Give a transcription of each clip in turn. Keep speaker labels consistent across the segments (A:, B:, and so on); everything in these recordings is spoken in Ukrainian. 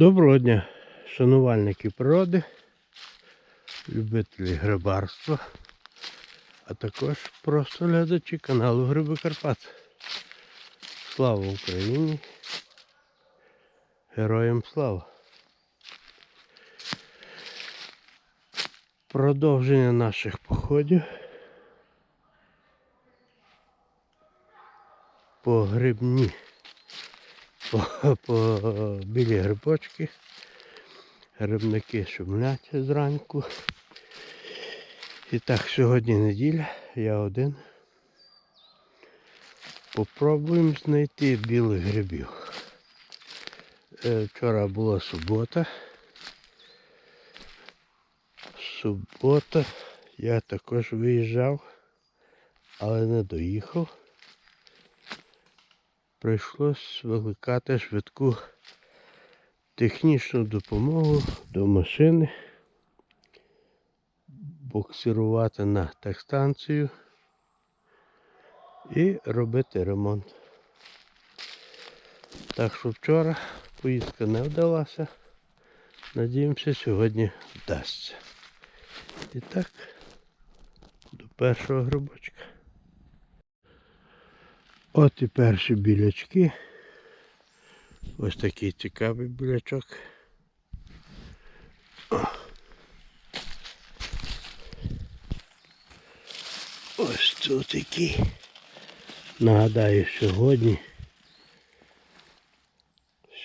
A: Доброго дня, шанувальники природи, любителі грибарства, а також просто глядачі каналу Гриби Карпат. Слава Україні! Героям слава! Продовження наших походів по грибні, по, по білі грибочки. Грибники шумлять зранку. І так, сьогодні неділя, я один. Попробуємо знайти білих грибів. Е, Вчора була субота. Субота я також виїжджав, але не доїхав. Прийшлось викликати швидку технічну допомогу до машини, буксирувати на техстанцію і робити ремонт. Так що вчора поїздка не вдалася. Надіємося, сьогодні вдасться. І так, до першого грибочка. От і перші білячки. Ось такий цікавий білячок. Ось тут такий. Нагадаю, сьогодні.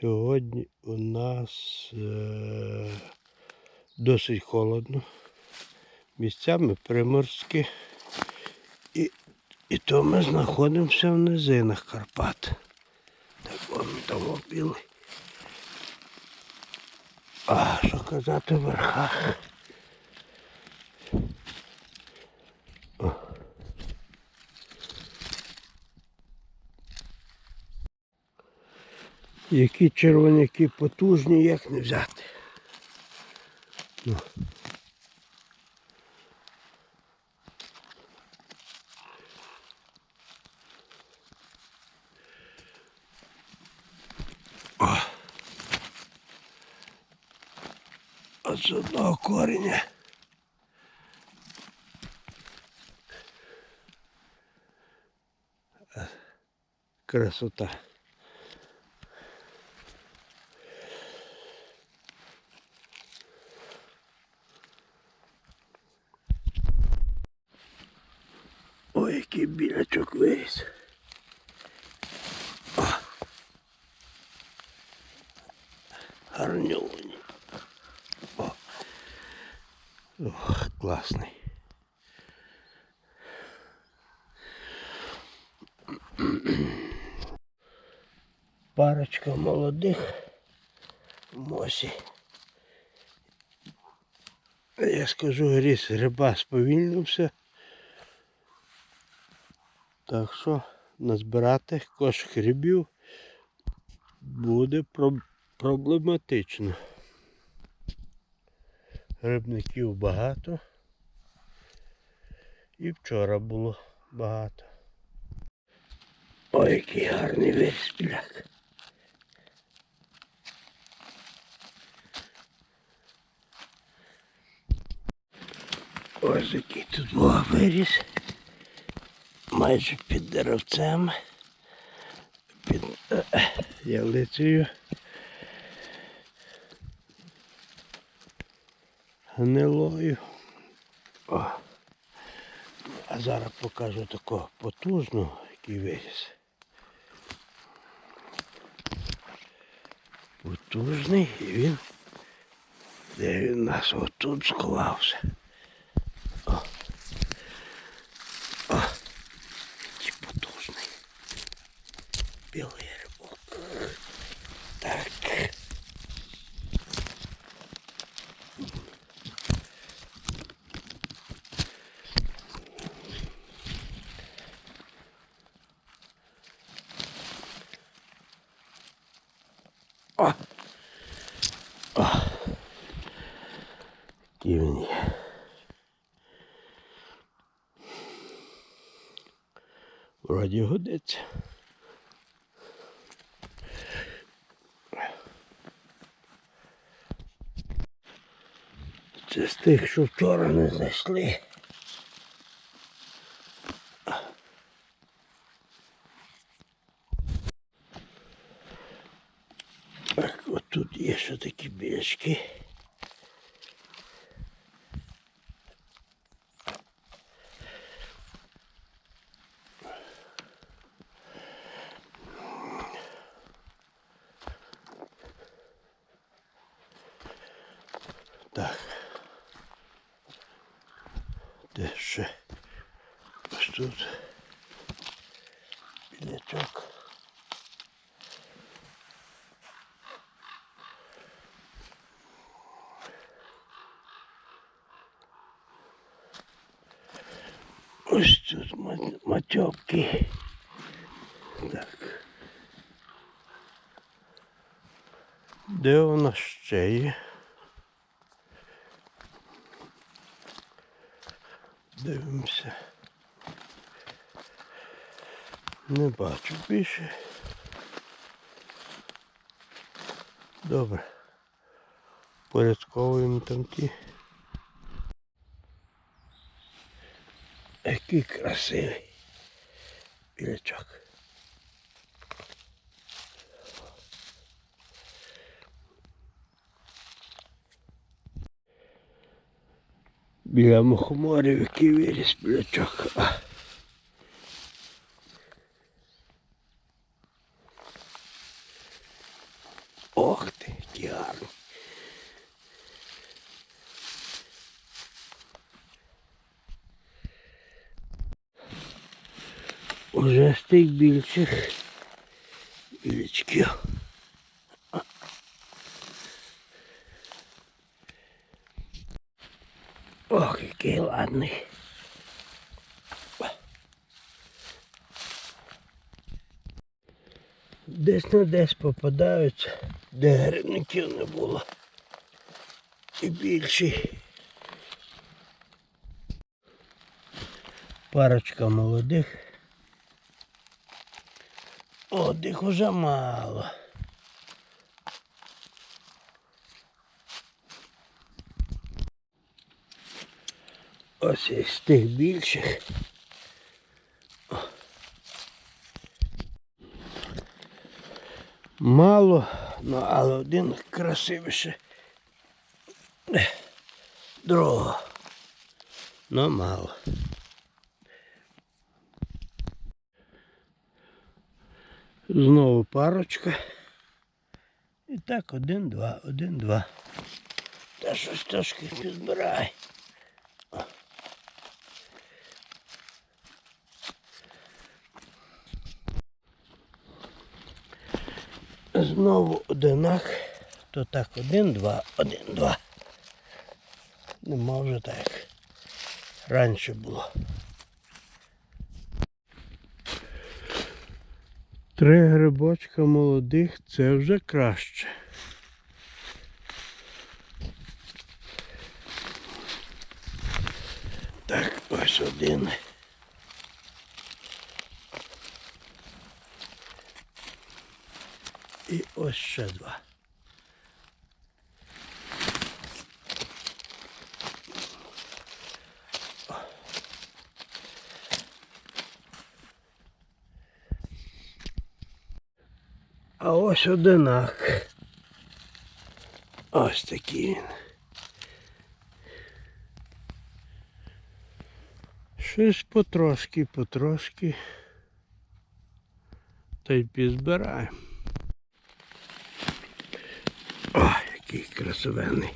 A: Сьогодні у нас е- досить холодно. Місцями приморські. І, і то ми знаходимося в низинах Карпат. Так вон того білий. А що казати в верхах? Які червоняки потужні, як не взяти. Ну. От з одного кореня. Красота. Ой, який білячок виріс. О. Ох, класний. Парочка молодих мосі. Я скажу, гріз гриба сповільнився. Так що назбирати кошик грибів буде проблематично. Грибників багато. І вчора було багато. Ой, який гарний весь біляк. Ось який тут був виріс. Майже під деревцем. Під е, ялицею. Гнилою. О. А зараз покажу такого потужного, який виріс. Потужний і він. Де він нас отут сховався. городі годиться. Це з тих, що вчора не знайшли. Так, от тут є ще такі бічки. Тут. Білячок. Ось тут матьопки. Так. Де вона ще є? Дивимося. Не бачу більше. Добре. Порядковуємо там ті. Який красивий білячок. Біля мухоморів, який виріс білячок. А. Ох ти, який гарний. Уже з тих більших білячків. Ох, який ладний. Десь на десь попадаються, де грибників не було. І більші. Парочка молодих. Молодих уже мало. Ось із тих більших. Мало, ну але один красивіше. Другого. Ну мало. Знову парочка. І так, один-два, один-два. Та щось трошки підбирай. Знову одинак. То так один-два, один-два. Нема вже так. як Раніше було. Три грибочка молодих це вже краще. Так, ось один. І ось ще два. А ось одинак. Ось такий він. Щось потрошки, потрошки. Та й підзбираємо. О, який красивенний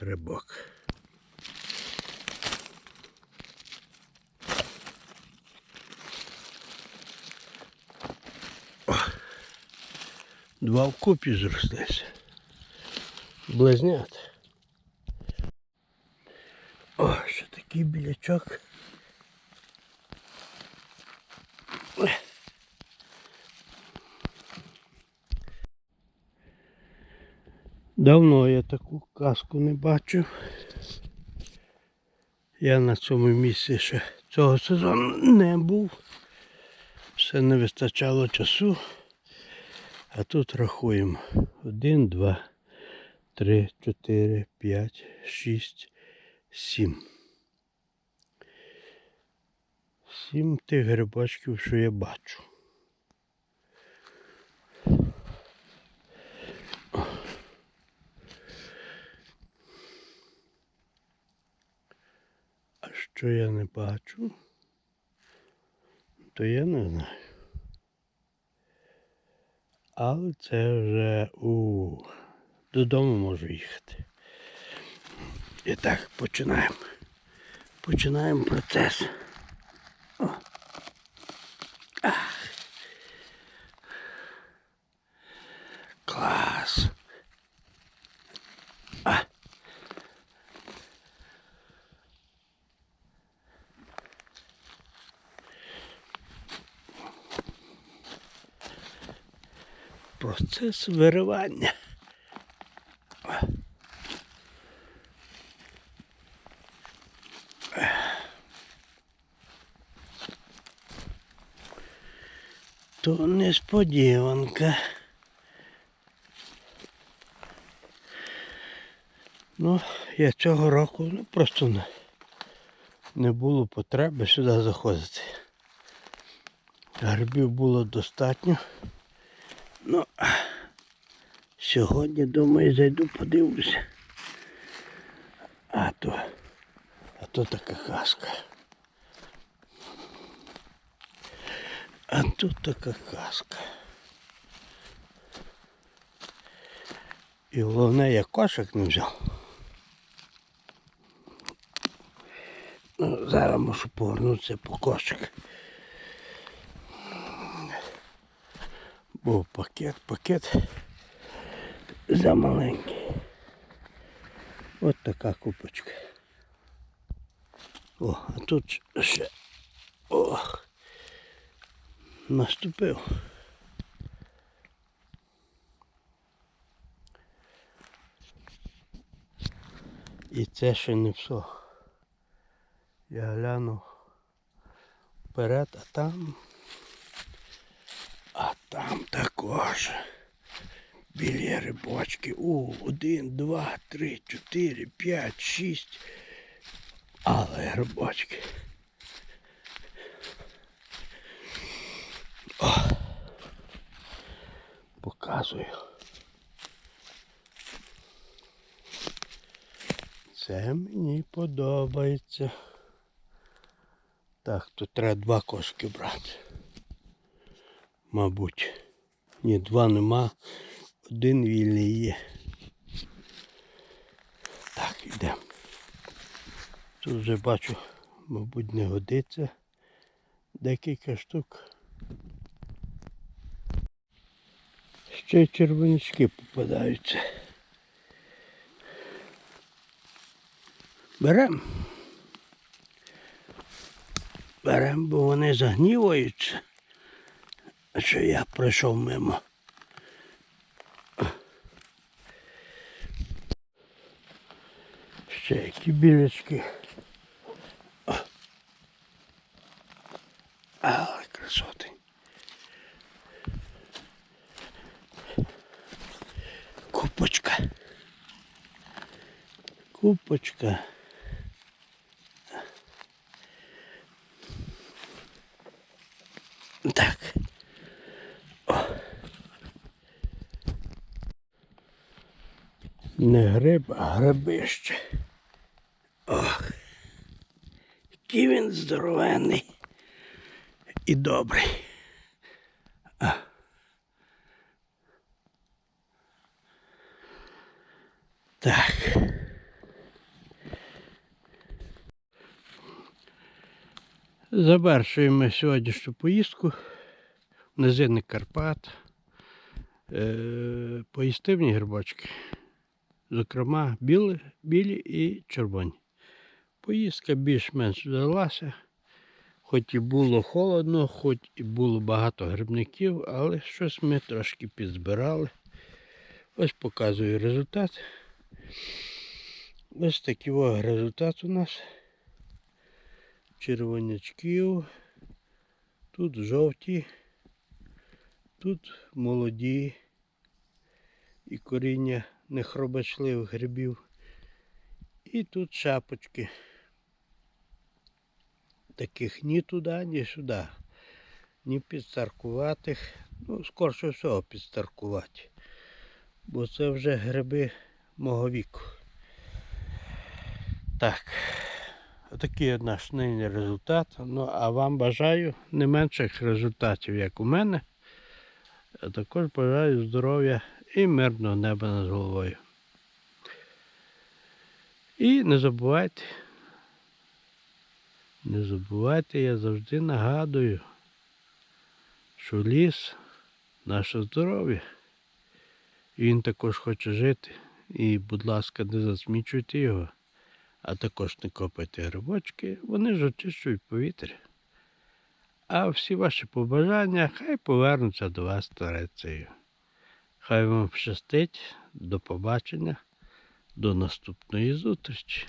A: рибок. Два вкупі зрослися. Близнят. О, ще такий білячок. Давно я таку казку не бачив. Я на цьому місці ще цього сезону не був. Все не вистачало часу. А тут рахуємо. Один, два, три, чотири, п'ять, шість, сім. Сім тих грибочків, що я бачу. А що я не бачу, то я не знаю. Але це вже у додому можу їхати. І так, починаємо. Починаємо процес. О. Ах. Клас. А. Процес виривання. То несподіванка. Ну, я цього року ну, просто не, не було потреби сюди заходити. Грибів було достатньо. Ну, сьогодні, думаю, зайду подивлюся. А то, а то така казка. А тут така казка. І головне, я кошик не взяв. Ну, зараз мушу повернутися по кошик. Був пакет, пакет замаленький. От така купочка. О, а тут ще ох, наступив. І це ще не все. Я гляну вперед, а там а там також білі рибочки. У, один, два, три, чотири, п'ять, шість. Але рибочки. О, показую. Це мені подобається. Так, тут треба два кошки брати мабуть. Ні, два нема. Один вільний є. Так, йдемо. Тут вже бачу, мабуть, не годиться. Декілька штук. Ще червонячки попадаються. Берем. Берем, бо вони загніваються що я пройшов мимо. Ще які. Але красоти. Купочка. Купочка. Так. Не гриб, а грибище. Ох, який він здоровенний і добрий. А. Так. Завершуємо сьогоднішню поїздку в низини Карпат. Е, поїстивні грибочки. Зокрема, білі, білі і червоні. Поїздка більш-менш вдалася. Хоч і було холодно, хоч і було багато грибників, але щось ми трошки підзбирали. Ось показую результат. Ось такий результат у нас. Червонячків. Тут жовті, тут молоді і коріння нехробачливих грибів. І тут шапочки. Таких ні туди, ні сюди. Ні підстаркуватих. Ну, скорше всього підстаркувати. Бо це вже гриби мого віку. Так. Отакий от наш нині результат. Ну, а вам бажаю не менших результатів, як у мене. А також бажаю здоров'я і мирного неба над головою. І не забувайте, не забувайте, я завжди нагадую, що ліс наше здоров'я. Він також хоче жити. І, будь ласка, не засмічуйте його, а також не копайте грибочки, вони ж очищують повітря. А всі ваші побажання хай повернуться до вас старецею. Хай вам щастить, до побачення, до наступної зустрічі.